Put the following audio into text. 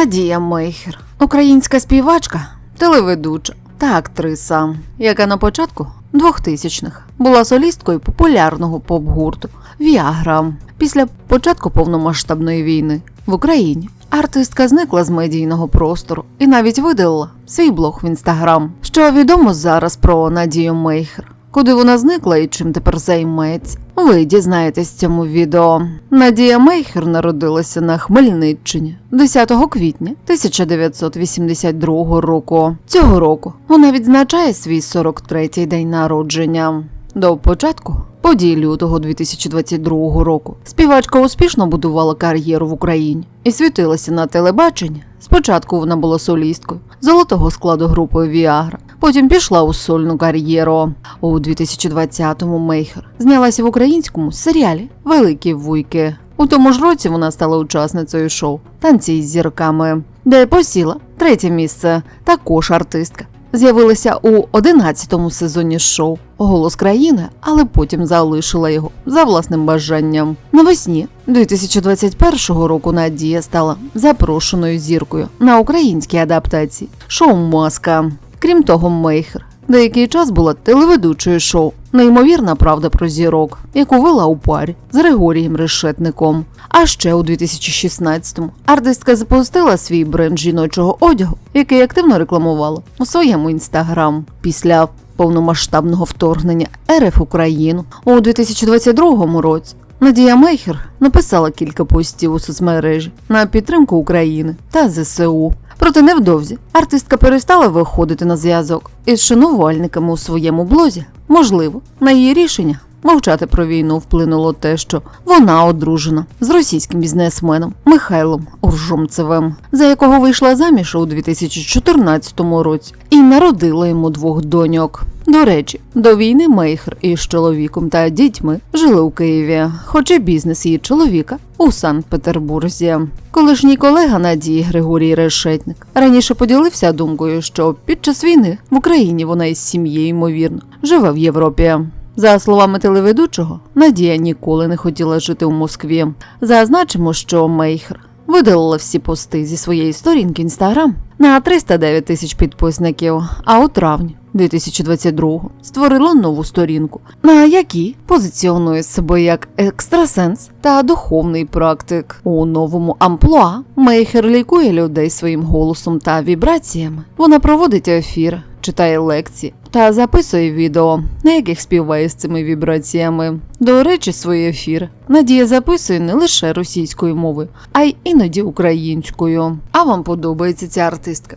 Надія Мейхер, українська співачка, телеведуча та актриса, яка на початку 2000-х була солісткою популярного поп-гурту Віагра. Після початку повномасштабної війни в Україні артистка зникла з медійного простору і навіть видалила свій блог в інстаграм. Що відомо зараз про Надію Мейхер? Куди вона зникла і чим тепер займається? Ви дізнаєтесь цьому відео. Надія Мейхер народилася на Хмельниччині 10 квітня 1982 року. Цього року вона відзначає свій 43-й день народження. До початку подій лютого 2022 року співачка успішно будувала кар'єру в Україні і світилася на телебаченні. Спочатку вона була солісткою золотого складу групи Віагра. Потім пішла у сольну кар'єру. У 2020-му Мейхер знялася в українському серіалі Великі вуйки. У тому ж році вона стала учасницею шоу Танці з зірками, де посіла третє місце. Також артистка. З'явилася у 11-му сезоні шоу Голос країни, але потім залишила його за власним бажанням. Навесні 2021 року Надія стала запрошеною зіркою на українській адаптації шоу Маска. Крім того, Мейхер деякий час була телеведучою шоу Неймовірна правда про зірок, яку вела у парі з Григорієм Решетником. А ще у 2016-му артистка запустила свій бренд жіночого одягу, який активно рекламувала у своєму інстаграм. Після повномасштабного вторгнення РФ Україну у 2022 році. Надія Мейхер написала кілька постів у соцмережі на підтримку України та ЗСУ. Проте невдовзі артистка перестала виходити на зв'язок із шанувальниками у своєму блозі. Можливо, на її рішення мовчати про війну вплинуло те, що вона одружена з російським бізнесменом Михайлом Уржумцевим, за якого вийшла заміж у 2014 році і народила йому двох доньок. До речі, до війни Мейхер із чоловіком та дітьми жили у Києві, хоча бізнес її чоловіка у Санкт-Петербурзі. Колишній колега Надії Григорій Решетник раніше поділився думкою, що під час війни в Україні вона із сім'єю ймовірно живе в Європі. За словами телеведучого, Надія ніколи не хотіла жити у Москві. Зазначимо, що Мейхер видалила всі пости зі своєї сторінки Інстаграм на 309 тисяч підписників, а у травні 2022-го створила нову сторінку, на якій позиціонує себе як екстрасенс та духовний практик. У новому амплуа Мейхер лікує людей своїм голосом та вібраціями. Вона проводить ефір, читає лекції та записує відео, на яких співає з цими вібраціями. До речі, свої ефіри Надія записує не лише російською мовою, а й іноді українською. А вам подобається ця артистка?